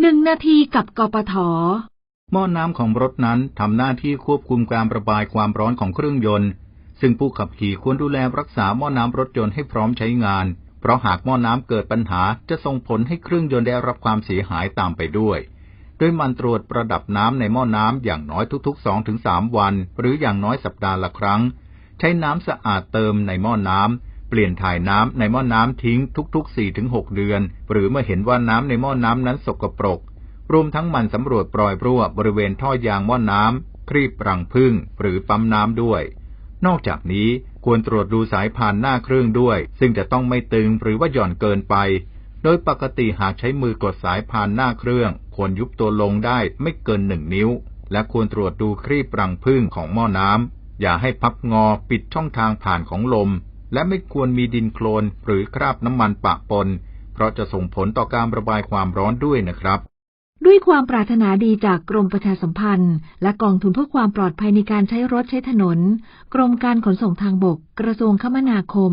หนึ่งนาทีกับกปทหม้อน้ำของรถนั้นทำหน้าที่ควบคุมการระบายความร้อนของเครื่องยนต์ ซึ่งผู้ขับขี่ควรดูแลรักษาหม้อน้ำรถยนต์ให้พร้อมใช้งาน เพราะหากหม้อน้ำเกิดปัญหาจะส่งผลให้เครื่องยนต์ได้รับความเสียหายตามไปด้วย โดยมันตรวจประดับน้ำในหม้อน้ำอย่างน้อยทุกๆ 2-3 วัน หรืออย่างน้อยสัปดาห์ละครั้ง ใช้น้ำสะอาดเติมในหม้อน้ำ เปลี่ยนถ่ายน้ำในหม้อน้ำทิ้งทุกๆ 4-6 เดือน หรือเมื่อเห็นว่าน้ำในหม้อน้ำนั้นสกปรก รวมทั้งมันสำรวจปล่อยรั่วบริเวณท่อยางหม้อน้ำครีบรังพึ่งหรือปั๊มน้ำด้วย นอกจากนี้ควรตรวจดูสายพานหน้าเครื่องด้วย ซึ่งจะต้องไม่ตึงหรือว่าหย่อนเกินไป โดยปกติหากใช้มือกดสายพานหน้าเครื่อง ควรยุบตัวลงได้ไม่เกินหนึ่งนิ้ว และควรตรวจดูครีบรังพึ่งของหม้อน้ำอย่าให้พับงอปิดช่องทางผ่านของลม และไม่ควรมีดินโคลนหรือคราบน้ำมันปะปน เพราะจะส่งผลต่อการระบายความร้อนด้วยนะครับ ด้วยความปรารถนาดีจากกรมประชาสัมพันธ์ และกองทุนเพื่อความปลอดภัยในการใช้รถใช้ถนน กรมการขนส่งทางบก กระทรวงคมนาคม